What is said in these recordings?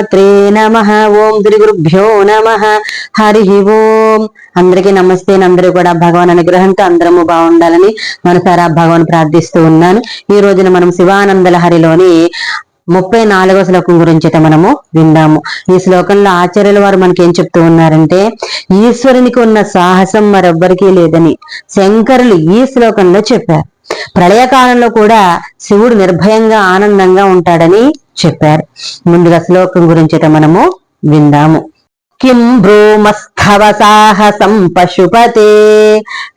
త్రే నమ. ఓం శ్రీ గురుభ్యో నమ. హరి ఓం. అందరికీ నమస్తే. అందరూ కూడా భగవాన్ అనుగ్రహంతో అందరము బాగుండాలని మనసారా భగవాన్ ప్రార్థిస్తూ ఉన్నాను. ఈ రోజున మనం శివానందల హరిలోని ముప్పై నాలుగవ శ్లోకం గురించి అయితే మనము విందాము. ఈ శ్లోకంలో ఆచార్యుల వారు మనకి ఏం చెప్తూ ఉన్నారంటే ఈశ్వరునికి ఉన్న సాహసం మరెవ్వరికీ లేదని శంకరులు ఈ శ్లోకంలో చెప్పారు. ప్రళయకాలంలో కూడా శివుడు నిర్భయంగా ఆనందంగా ఉంటాడని చెప్పారు. ముందుగా శ్లోకం గురించి అయితే మనము విందాము. కిం భ్రూమస్థవ సాహసం పశుపతే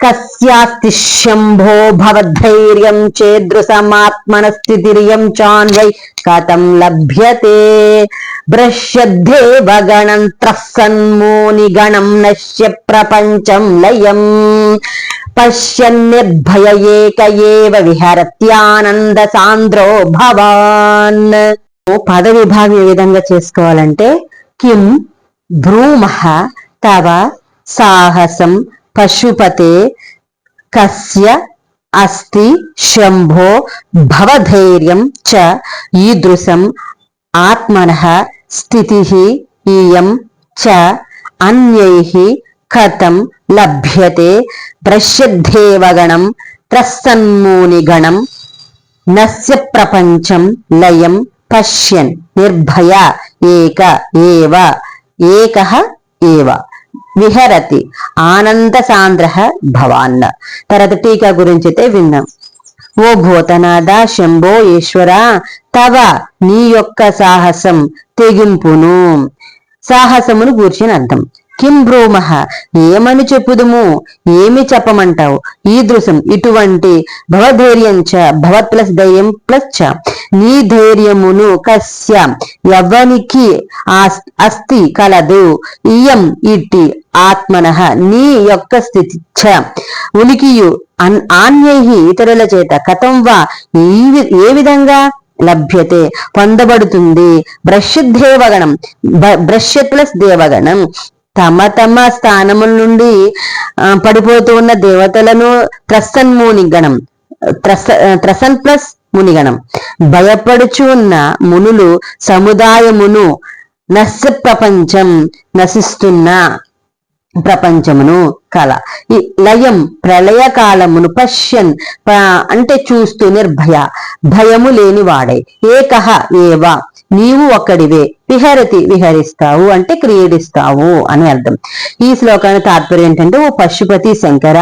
కస్యాస్తి శంభో భవద్ధైర్యం చేదృశమాత్మన స్థితిర్యం చాన్వై కథం లభ్యతే. భ్రశ్యద్దేవ గణం త్రస్సన్మూని గణం నశ్య ప్రపంచం లయం. పశ్యన్నిర్భయ ఏక ఏవ విహరత్యానంద సాంద్రో భవాన్. పద విభాగం ఏ విధంగా చేసుకోవాలంటే కిం భ్రూమః తవ సాహసం పశుపతే కస్య అస్తి శంభో భవధైర్యం చ ఈదృశం ఆత్మన స్థితి ఇయం చ అన్యై కథం లభ్యతే ప్రశ్యద్ధేవగణం త్రస్సన్మూనిగణం నస్య ప్రపంచం లయం పశ్యన్ నిర్భయ ఏక ఏవ ఏక ఏవ. విహరతి ఆనంద సాంద్ర భవాన్న తర్వాత టీకా గురించి అయితే విన్నాం. ఓ భూతనాథ శంభో ఈశ్వర తవ నీ యొక్క సాహసం తెగింపును. సాహసమును గూర్చిన అర్థం. కిం బ్రూమహ ఏమని చెప్పుదుము? ఏమి చెప్పమంటావు? ఈ దృశం ఇటువంటి భవధైర్యం చ భవత్ ప్లస్ ధైర్యం ప్లస్ చ. నీ ధైర్యమును కస్య. ఎవనికి అస్తి కలదు. ఇయం ఇట్టి ఆత్మన. నీ యొక్క స్థితి చ. ఉనికియు అన్- ఆన్యై ఇతరుల చేత కథం వా? ఏ విధంగా? లభ్యతే. పొందబడుతుంది. బ్రష్యదేవగణం బ్రష్ ప్లస్ దేవగణం. తమ తమ స్థానముల నుండి పడిపోతూ ఉన్న దేవతలను త్రసన్ మునిగణం. త్రస త్రసన్ ప్లస్ మునిగణం. భయపడుచు ఉన్న మునులు సముదాయమును నశ ప్రపంచం నశిస్తున్న ప్రపంచమును కళ ఈ లయం ప్రళయ కాలమును పశ్యన్ అంటే చూస్తూ నిర్భయ. భయము లేని వాడై ఏకహ ఏవా. నీవు ఒక్కడివే. విహరతి విహరిస్తావు అంటే క్రీడిస్తావు అని అర్థం. ఈ శ్లోకానికి తాత్పర్యం ఏంటంటే ఓ పశుపతి శంకర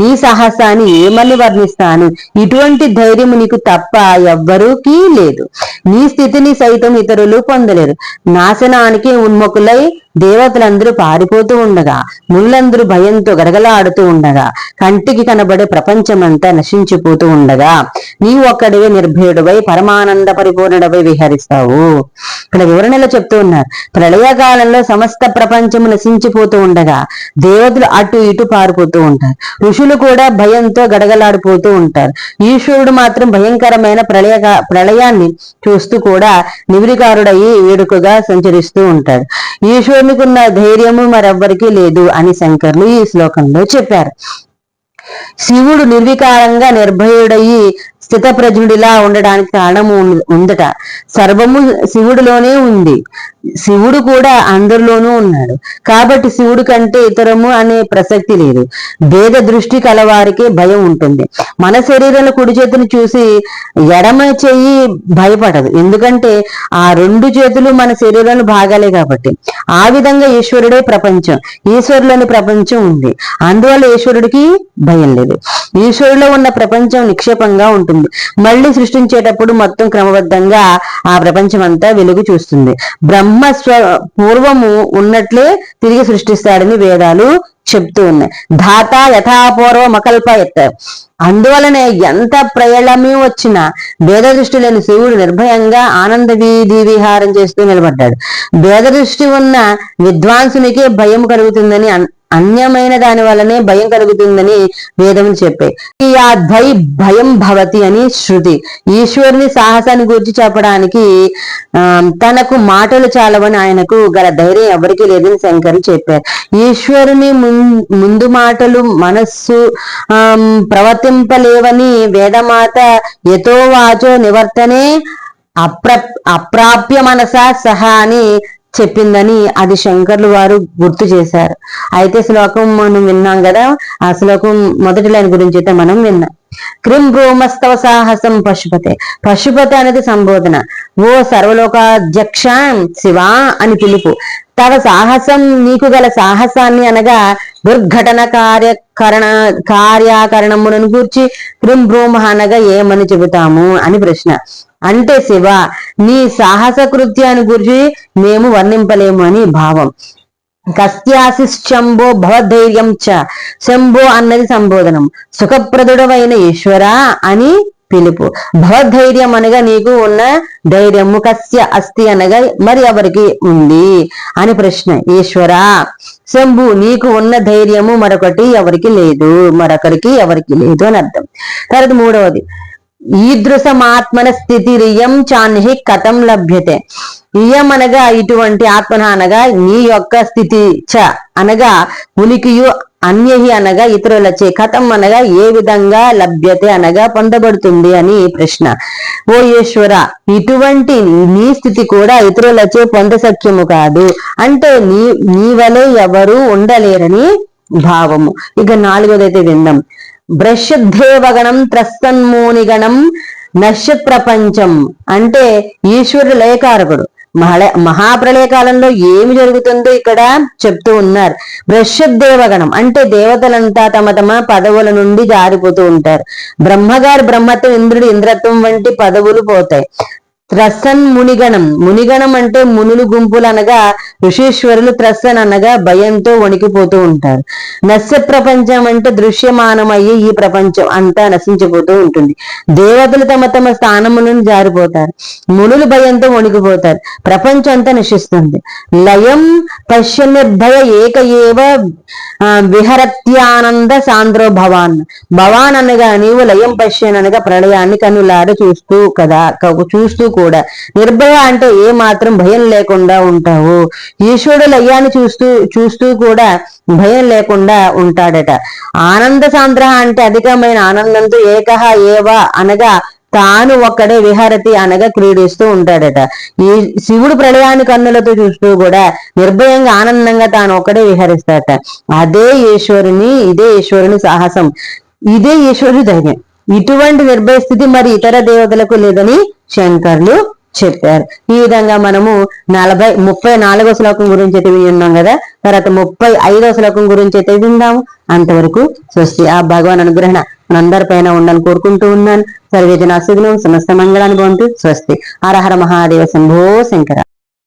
నీ సాహసాన్ని ఏమని వర్ణిస్తాను? ఇటువంటి ధైర్యం నీకు తప్ప ఎవ్వరూకీ లేదు. నీ స్థితిని సైతం ఇతరులు పొందలేరు. నాశనానికి ఉన్ముఖులై దేవతలందరూ పారిపోతూ ఉండగా ముళ్ళందరూ భయంతో గడగలాడుతూ ఉండగా కంటికి కనబడే ప్రపంచమంతా నశించిపోతూ ఉండగా నీవు ఒక్కడివే నిర్భయుడవై పరమానంద పరిపూర్ణుడవై విహరిస్తావు. ఇక్కడ వివరణలో చెప్తూ ఉన్నారు. ప్రళయకాలంలో సమస్త ప్రపంచము నశించిపోతూ ఉండగా దేవతలు అటు ఇటు పారిపోతూ ఉంటారు. ఋషులు కూడా భయంతో గడగలాడిపోతూ ఉంటారు. ఈశ్వరుడు మాత్రం భయంకరమైన ప్రళయ ప్రళయాన్ని చూస్తూ కూడా నివిరికారుడయి వేడుకగా సంచరిస్తూ ఉంటాడు. ఈశ్వరునికున్న ధైర్యము మరెవ్వరికీ లేదు అని శంకర్లు ఈ శ్లోకంలో చెప్పారు. శివుడు నిర్వికారంగా నిర్భయుడయి స్థితప్రజ్ఞుడిలా ఉండడానికి కారణము ఉందట. సర్వము శివుడిలోనే ఉంది. శివుడు కూడా అందరిలోనూ ఉన్నాడు. కాబట్టి శివుడు కంటే ఇతరము అనే ప్రసక్తి లేదు. భేద దృష్టి కలవారికే భయం ఉంటుంది. మన శరీరంలో కుడి చేతిని చూసి ఎడమ చెయ్యి భయపడదు. ఎందుకంటే ఆ రెండు చేతులు మన శరీరంలో భాగాలే కాబట్టి. ఆ విధంగా ఈశ్వరుడే ప్రపంచం ఈశ్వరులోని ప్రపంచం ఉంది. అందువల్ల ఈశ్వరుడికి భయం లేదు. ఈశ్వరులో ఉన్న ప్రపంచం నిక్షేపంగా ఉంటుంది. మళ్ళీ సృష్టించేటప్పుడు మొత్తం క్రమబద్ధంగా ఆ ప్రపంచం అంతా వెలుగు చూస్తుంది. బ్రహ్మ స్వ పూర్వము ఉన్నట్లే తిరిగి సృష్టిస్తాడని వేదాలు చెప్తూ ఉన్నాయి. ధాత యథాపూర్వం అకల్పయత్ అందువలనే ఎంత ప్రళయమే వచ్చినా భేద దృష్టి లేని శివుడు నిర్భయంగా ఆనంద వీధి విహారం చేస్తూ నిలబడ్డాడు. భేదదృష్టి ఉన్న విద్వాంసునికే భయం కలుగుతుందని అన్యమైన దాని వల్లనే భయం కలుగుతుందని వేదములు చెప్పాయి ఈ ఆ ద్వై భయం భవతి అని శృతి. ఈశ్వరుని సాహసాన్ని గురించి చెప్పడానికి తనకు మాటలు చాలవని ఆయనకు గల ధైర్యం ఎవరికీ లేదని శంకరు చెప్పారు. ఈశ్వరుని ముందు మాటలు మనస్సు ప్రవర్తింపలేవని వేదమాత ఎతో వాచో నివర్తనే అప్ర అప్రాప్య మనస సహా అని చెప్పిందని అది శంకర్లు వారు గుర్తు చేశారు. అయితే శ్లోకం మనం విన్నాం కదా ఆ శ్లోకం మొదటి లైన్ గురించి అయితే మనం విన్నాం. క్రిం భ్రూమస్తవ సాహసం పశుపతే. పశుపతి అనేది సంబోధన. ఓ సర్వలోకాధ్యక్ష శివా అని పిలుపు. తవ సాహసం నీకు గల సాహసాన్ని అనగా దుర్ఘటన కార్యకరణ కార్యాకరణములను గూర్చి క్రిం భ్రూమ అనగా ఏమని చెబుతాము అని ప్రశ్న. అంటే శివ నీ సాహస కృత్యాన్ని గురించి మేము వర్ణింపలేము అని భావం. కస్యాశిశంభో భవధైర్యం చ శంభో అన్నది సంబోధనం. సుఖప్రదుడమైన ఈశ్వర అని పిలుపు. భవధైర్యం అనగా నీకు ఉన్న ధైర్యము కస్య అస్తి అనగా మరి ఎవరికి ఉంది అని ప్రశ్న. ఈశ్వర శంభు నీకు ఉన్న ధైర్యము మరొకటి ఎవరికి లేదు మరొకరికి ఎవరికి లేదు అని అర్థం. తర్వాత మూడవది ఈదృశమాత్మన స్థితి రియం చాన్హి కథం లభ్యతే. ఇయం అనగా ఇటువంటి ఆత్మన అనగా నీ యొక్క స్థితి చ అనగా ఉనికియు అన్యహి అనగా ఇతరులచే కథం అనగా ఏ విధంగా లభ్యతే అనగా పొందబడుతుంది అని ప్రశ్న. ఓ ఈశ్వర ఇటువంటి నీ స్థితి కూడా ఇతరులచే పొందసఖ్యము కాదు. అంటే నీ నీ వలె ఎవరు ఉండలేరని భావము. ఇక నాలుగోదైతే విందాం. బ్రషుద్ధేవగణం త్రస్తన్మూనిగణం నశ్యత్ ప్రపంచం అంటే ఈశ్వరుడు లయకారకుడు. మహళ మహాప్రళయ కాలంలో ఏమి జరుగుతుందో ఇక్కడ చెప్తూ ఉన్నారు. దేవగణం అంటే దేవతలంతా తమ తమ పదవుల నుండి జారిపోతూ ఉంటారు. బ్రహ్మగారు బ్రహ్మత్వం ఇంద్రుడు ఇంద్రత్వం వంటి పదవులు పోతాయి. త్రసన్ మునిగణం. మునిగణం అంటే మునులు గుంపులు అనగా ఋషీశ్వరులు త్రసన్ అనగా భయంతో వణికిపోతూ ఉంటారు. నస్య ప్రపంచం అంటే దృశ్యమానమయ్యే ఈ ప్రపంచం అంతా నశించిపోతూ ఉంటుంది. దేవతలు తమ తమ స్థానములను జారిపోతారు. మునులు భయంతో వణికిపోతారు. ప్రపంచం అంతా నశిస్తుంది. లయం పశ్య నిర్భయ ఏక ఏవ విహరత్యానంద సాంద్రో భవాన్. భవాన్ అనగా నీవు లయం పశ్యన్ అనగా ప్రళయాన్ని కనులాడ చూస్తూ కదా చూస్తూ కూడా. నిర్భయ అంటే ఏ మాత్రం భయం లేకుండా ఉంటావు. ఈశ్వరుడు లయ్యాన్ని చూస్తూ చూస్తూ కూడా భయం లేకుండా ఉంటాడట. ఆనంద సాంద్రహ అంటే అధికమైన ఆనందంతో ఏకహ ఏవా అనగా తాను ఒక్కడే విహారతి అనగా క్రీడిస్తూ ఉంటాడట. ఈ శివుడు ప్రళయాన్ని కన్నులతో చూస్తూ కూడా నిర్భయంగా ఆనందంగా తాను ఒక్కడే విహరిస్తాడట. అదే ఈశ్వరుని ఇదే ఈశ్వరుని సాహసం. ఇదే ఈశ్వరుని ధైర్యం. ఇటువంటి నిర్భయ స్థితి మరి ఇతర దేవతలకు లేదని శంకర్లు చెప్పారు. ఈ విధంగా మనము నలభై ముప్పై నాలుగో శ్లోకం గురించి అయితే విని ఉన్నాం కదా? తర్వాత ముప్పై ఐదో శ్లోకం గురించి అయితే విందాము. అంతవరకు స్వస్తి ఆ భగవాన్ అనుగ్రహణ మనందరిపైన ఉండాలని కోరుకుంటూ ఉన్నాను. సర్వేజన సమస్త మంగళాన్ని బాగుంటూ స్వస్తి హర మహాదేవ శంభో శంకర.